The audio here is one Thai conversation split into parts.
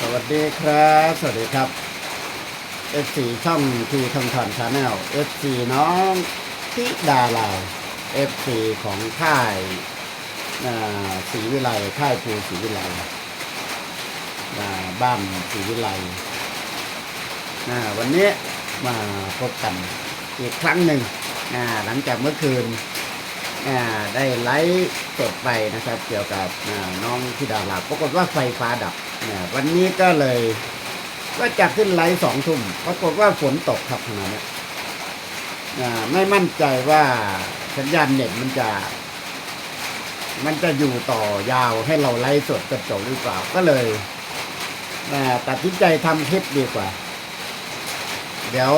สวัสดีครับ สวัสดีครับ F4 ช่องทีคำถามชาแนล F4 น้องทิดาลาว F4 ของค่ายศรีวิไลค่ายภูศรีวิไลอ่าบ้านศรีวิไลวันนี้มาพบกันอีกครั้งหนึ่งหลังจากเมื่อคืน ได้ไลฟ์สดไปนะครับ เกี่ยวกับน้องธิดาลาปรากฏว่าไฟฟ้าดับเนี่ยวันนี้ก็เลยก็จะขึ้นไลฟ์สองทุ่มปรากฏว่าฝนตกครับขณะนี้อ่าไม่มั่นใจว่าสัญญาณเน็ตมันจะ มันจะอยู่ต่อยาวให้เราไลฟ์สดจนจบหรือเปล่าก็เลยตัดสินใจทำคลิปดีกว่า เดี๋ยว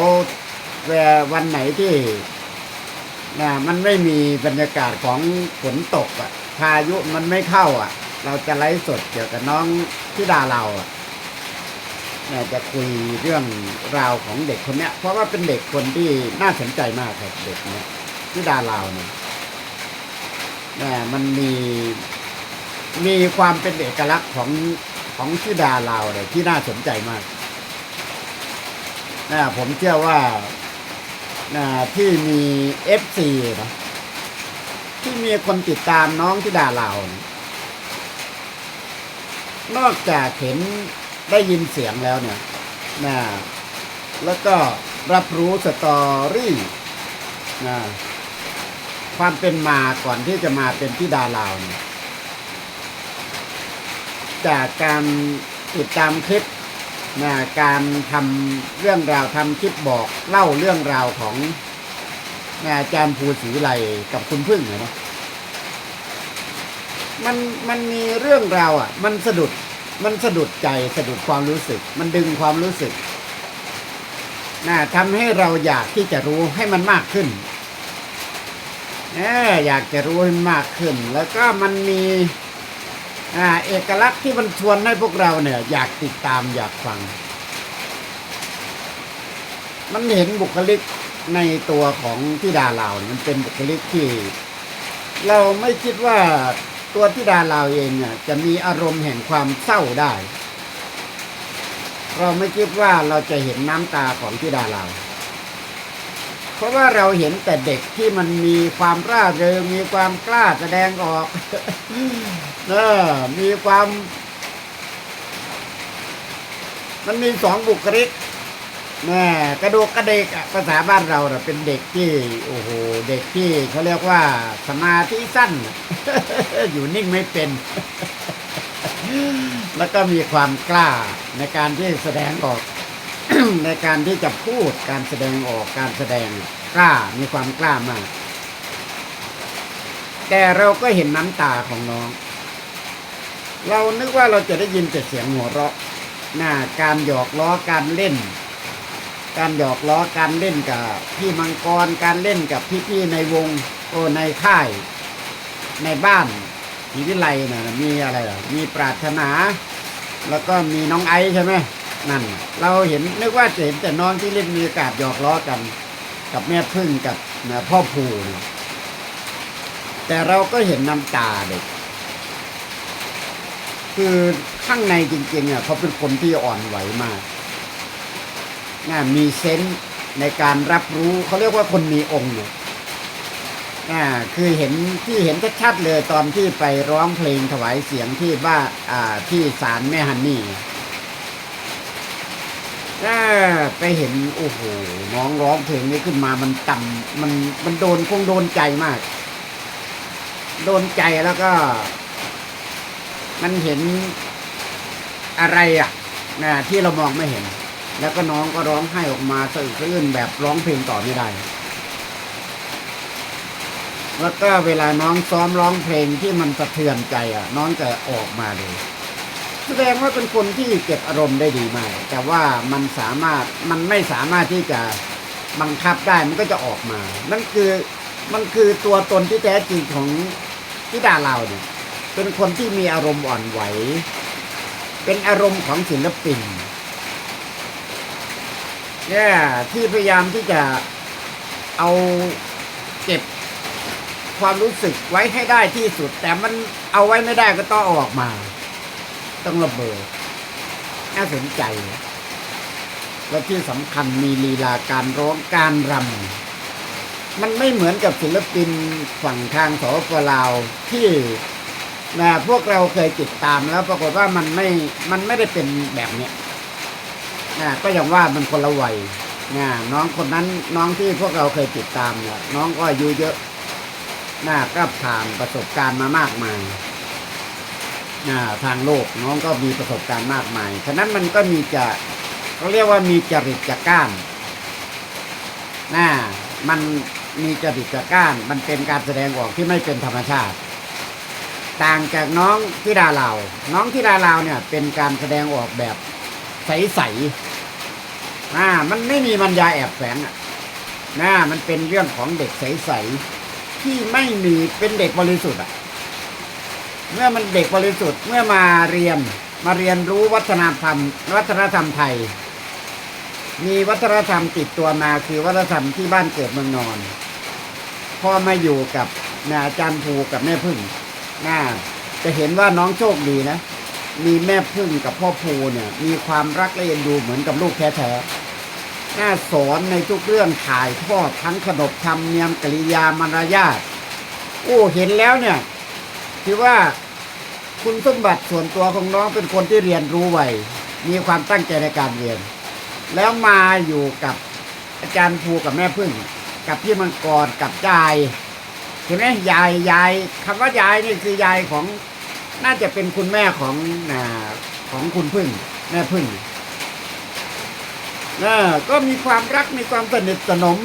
เววันไหนที่ นะมันไม่มีบรรยากาศของฝนตกอะพายุมันไม่เข้าอะ เราจะไลฟ์สดเกี่ยวกับน้องที่ดาเราอะเนี่จะคุยเรื่องราวของเด็กคนเนี้ย เพราะว่าเป็นเด็กคนที่น่าสนใจมากครับเด็กเนี้ยที่ดาเราเนี่ยนี่มันมีมีความเป็นเอกลักษณ์ของของที่ดาเราเลยที่น่าสนใจมากนะผมเชื่อว่า นะที่มี FC นะที่มีคนติดตามน้องที่ดาเรานะนอกจากเห็นได้ยินเสียงแล้วเนี่ยนะแล้วก็รับรู้สตอรี่นะความเป็นมาก่อนที่จะมาเป็นที่ดาเราเนี่ยจากการติดตามคลิป นะการทำเรื่องราวทำคลิปบอกเล่าเรื่องราวของนะอาจารย์ภูศรีวิไลกับคุณพึ่งอเนาะมันมันมีเรื่องราวอะ มันสะดุดมันสะดุดใจสะดุดความรู้สึก มันดึงความรู้สึกนะทำให้เราอยากที่จะรู้ให้มันมากขึ้นเอออยากจะรู้ให้มากขึ้น แล้วก็มันมี อ่าเอกลักษณ์ที่มันชวนให้พวกเราเนี่ย อยากติดตามอยากฟัง มันเห็นบุคลิกในตัวของที่ดาลาวเนี่ยมันเป็นบุคลิกที่ เราไม่คิดว่าตัวที่ดาลาวเองเนี่ย จะมีอารมณ์แห่งความเศร้าได้ เราไม่คิดว่าเราจะเห็นน้ำตาของที่ดาลาวเพราะว่าเราเห็นแต่เด็กที่มันมีความร่าเริงมีความกล้าแสดงออก เออมีความ มันมีสองบุคลิกแม่กระดูกกระเดกอะภาษาบ้านเราเน่ะเป็นเด็กที่โอ้โหเด็กที่เขาเรียกว่าสมาธิสั้น อยู่นิ่งไม่เป็น แล้วก็มีความกล้าในการที่แสดงออก ในการที่จะพูดการแสดงออกการแสดงกล้ามีความกล้ามาก แต่เราก็เห็นน้ำตาของน้อง เรานึกว่าเราจะได้ยินแต่เสียงหัวเราะน่าการหยอกล้อการเล่น การหยอกล้อการเล่นกับพี่มังกรการเล่นกับพี่ๆในวงโอในค่าย ในบ้านทีวิไลน่ะมีอะไรล่ะมีปรารถนา แล้วก็มีน้องไอซ์ใช่ไหมนั่น เราเห็นนึกว่าจะเห็นแต่น้องที่เล่นมีโอกาสหยอกล้อกัน กับแม่พึ่งกับพ่อภูนแต่เราก็เห็นน้ำตาเด็ก คือข้างในจริงๆอะเขาเป็นคนที่อ่อนไหวมากน่ามีเซนส์ในการรับรู้เขาเรียกว่าคนมีองค์เนี่ยอ่าคือเห็นที่เห็นชัดๆเลยตอนที่ไปร้องเพลงถวายเสียงที่บ้านอ่าที่ศาลแม่ฮันนี่อ่าไปเห็นโอ้โหน้องร้องเพลงนี้ขึ้นมามันต่ำมันมันโดนคงโดนใจมาก โดนใจแล้วก็ มันเห็นอะไรอะนะที่เรามองไม่เห็น แล้วก็น้องก็ร้องไห้ออกมาสะอึกสะอื้นแบบร้องเพลงต่อไม่ได้ แล้วก็เวลาน้องซ้อมร้องเพลงที่มันสะเทือนใจอะ น้องจะออกมาเลยแสดงว่าเป็นคนที่เก็บอารมณ์ได้ดีมาก แต่ว่ามันสามารถมันไม่สามารถที่จะบังคับได้มันก็จะออกมา นั่นคือมันคือตัวตนที่แท้จริงของทิดาเราเนี่ย เป็นคนที่มีอารมณ์อ่อนไหว เป็นอารมณ์ของศิลปินเนี่ยที่พยายามที่จะเอาเก็บความรู้สึกไว้ให้ได้ที่สุด แต่มันเอาไว้ไม่ได้ก็ต้องออกมา ต้องระเบิด น่าสนใจ และที่สำคัญมีลีลาการร้องการรำมันไม่เหมือนกับศิลปินฝั่งทางสปปลาวที่ นะพวกเราเคยติดตามแล้วปรากฏว่ามันไม่ มันไม่ได้เป็นแบบเนี้ยนะก็อย่างว่ามันคนละวัยนะน้องคนนั้นน้องที่พวกเราเคยติดตามเนี่ยน้องก็อายุเยอะนะก็ผ่านประสบการณ์มามากมายอ่าทางโลกน้องก็มีประสบการณ์มากมาย ฉะนั้นมันก็มีจะเขาเรียกว่ามีจริตจักก้านน่ามันมีจริตจักก้าน มันเป็นการแสดงออกที่ไม่เป็นธรรมชาติ ต่างจากน้องที่ดาลาว น้องที่ดาลาวเนี่ย เป็นการแสดงออกแบบใสๆอ่ามันไม่มีมันยาแอบแฝงอะน่ามันเป็นเรื่องของเด็กใสๆที่ไม่มีเป็นเด็กบริสุทธิ์อะ เมื่อมันเด็กบริสุทธิ์เมื่อมาเรียนมาเรียนรู้วัฒนธรรม วัฒนธรรมไทย มีวัฒนธรรมติดตัวมาคือวัฒนธรรมที่บ้านเกิดเมืองนอน พอมาอยู่กับนะอาจารย์ภูกับแม่พึ่ง น่าจะเห็นว่าน้องโชคดีนะ มีแม่พึ่งกับพ่อภูเนี่ย มีความรักและเอ็นดูเหมือนกับลูกแท้ๆน่าสอนในทุกเรื่องถ่ายทอดทั้งขนบธรรมเนียมกริยามารยาทโอ้เห็นแล้วเนี่ยถือว่าคุณสมบัติส่วนตัวของน้องเป็นคนที่เรียนรู้ไวมีความตั้งใจในการเรียน แล้วมาอยู่กับอาจารย์ภูกับแม่พึ่ง กับพี่มังกรกับยาย เห็นไหมยายยายคำว่ายายนี่คือยายของน่าจะเป็นคุณแม่ของอ่าของคุณพึ่ง แม่พึ่งนะก็มีความรักมีความสนิทสนม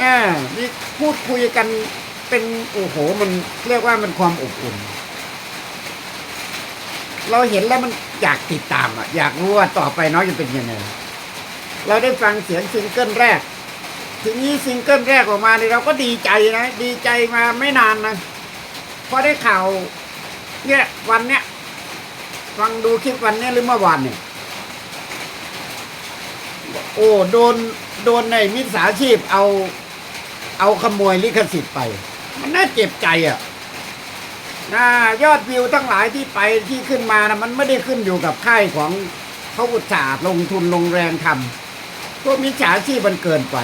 นะมีพูดคุยกันเป็นโอ้โห มันเรียกว่ามันความอบอุ่น เราเห็นแล้วมันอยากติดตามอะ อยากรู้ว่าต่อไปน้องจะเป็นยังไง เราได้ฟังเสียงซิงเกิลแรก ทีนี้ซิงเกิลแรกออกมาเนี่ยเราก็ดีใจนะ ดีใจมาไม่นานนะพอได้ข่าว เนี่ยวันเนี้ยฟังดูคลิปวันเนี้ยหรือเมื่อวานเนี่ยโอ้โดนโดนในมิจฉาชีพเอา เอาขโมยลิขสิทธิ์ไป มันน่าเจ็บใจอะนะยอดวิวทั้งหลายที่ไปที่ขึ้นมานะมันไม่ได้ขึ้นอยู่กับค่ายของเขาอุตสาห์ลงทุนลงแรงทำพวกมิจฉาชีพมันเกินไป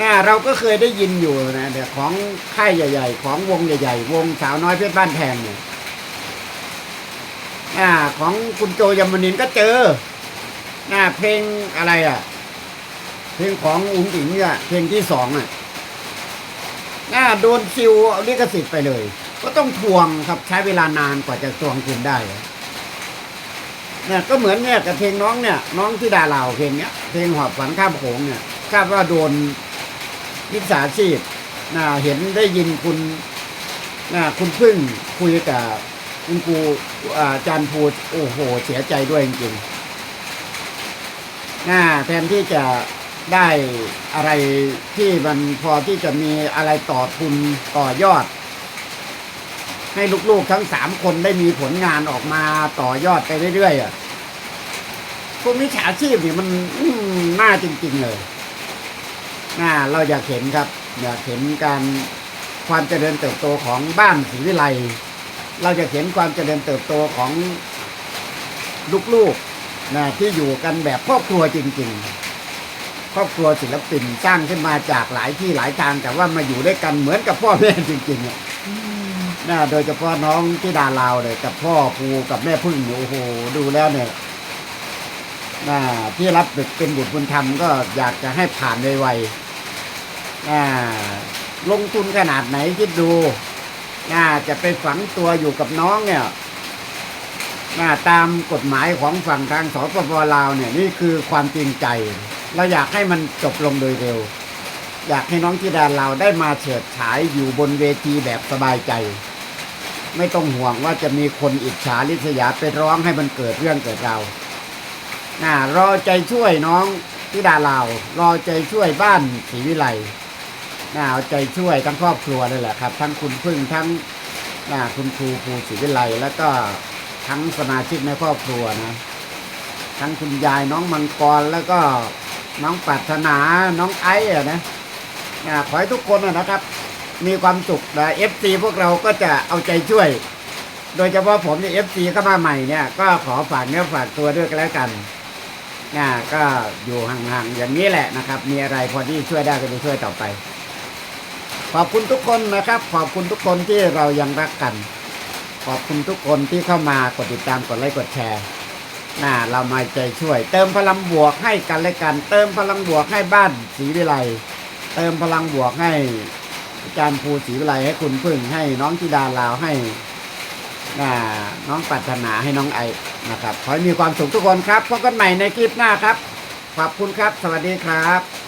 นะเราก็เคยได้ยินอยู่นะเดี๋ยวของค่ายใหญ่ ๆ ของวงใหญ่ ๆ วงสาวน้อยเพชรบ้านแพงเนี่ยอ่า ของคุณโจยมนินก็เจอหน้าเพลงอะไรอะ เพลงของอุ้งอิงเนี่ยเพลงที่สองอะน่าโดนซิวเอลิขสิทธิ์ไปเลย ก็ต้องทวงครับใช้เวลานานกว่าจะทวงคืนได้เนี่ยก็เหมือนเนี่ยกับเพลงน้องเนี่ย น้องที่ดาลาวเพลงเนี้ยเพลงหอบฝันข้ามโขงเนี่ยทราบว่าโดน วิสาชีพน่าเห็นได้ยินคุณน่าคุณพึ่งคุยกับคุณครูอาอาจารย์ภูโอ้โห เสียใจด้วยจริงๆน่าแทนที่จะได้อะไรที่มันพอที่จะมีอะไรต่อทุนต่อยอด ให้ลูกๆทั้งสามคนได้มีผลงานออกมาต่อยอดไปเรื่อยๆอะพวกมิจฉาชีพเนี่ยมันน่าจริง ๆ เลย น่าเราอยากเห็นครับ อยากเห็นการความเจริญเติบโตของบ้านศรีวิไลเราจะเห็นความเจริญเติบโตของลูกๆนะที่อยู่กันแบบครอบครัวจริง ๆ ครอบครัวศิลปินสร้างขึ้นมาจากหลายที่หลายทางแต่ว่ามาอยู่ด้วยกันเหมือนกับพ่อแม่จริงๆอะนะโดยเฉพาะน้องที่ดาลาวเลยกับพ่อภูกับแม่พึ่งเนี่ยโอ้โหดูแล้วเนี่ยนะที่รับเป็นบุตรบุญธรรมก็อยากจะให้ผ่านไวๆนะ ลงทุนขนาดไหนคิดดูนะจะไปฝังตัวอยู่กับน้องเนี่ยนะตามกฎหมายของฝั่งทางสปปลาวเนี่ยนี่คือความจริงใจ เราอยากให้มันจบลงโดยเร็ว อยากให้น้องธิดาเราได้มาเฉิดฉายอยู่บนเวทีแบบสบายใจ ไม่ต้องห่วงว่าจะมีคนอิจฉาริษยาไปร้องให้มันเกิดเรื่องเกิดเราน่ารอใจช่วยน้องธิดาเรารอใจช่วยบ้านศรีวิไล น่าเอาใจช่วยทั้งครอบครัวเลยแหละครับ ทั้งคุณพึ่งทั้งน่าคุณครูครูศรีวิไลแล้วก็ทั้งสมาชิกในครอบครัวนะ ทั้งคุณยายน้องมังกรแล้วก็น้องปรารถนาน้องไอ้อะนะนะขอให้ทุกคนนะนะครับ มีความสุขนะเอฟซีพวกเราก็จะเอาใจช่วย โดยเฉพาะผมเนี่ยเอฟซีเข้ามาใหม่เนี่ย ก็ขอฝากเนื้อฝากตัวด้วยกันแล้วกันนะก็อยู่ห่างๆอย่างนี้แหละนะครับ มีอะไรพอที่ช่วยได้ก็จะช่วยต่อไป ขอบคุณทุกคนนะครับ ขอบคุณทุกคนที่เรายังรักกัน ขอบคุณทุกคนที่เข้ามากดติดตามกดไลค์กดแชร์น่าเรามาใจช่วย เติมพลังบวกให้กันและกัน เติมพลังบวกให้บ้านศรีวิไลเติมพลังบวกให้อาจารย์ภูศรีวิไลให้คุณพึ่งให้น้องธิดาลาวให้น่าน้องปรารถนาให้น้องไอนะครับขอให้มีความสุขทุกคนครับพบกันใหม่ในคลิปหน้าครับ ขอบคุณครับ สวัสดีครับ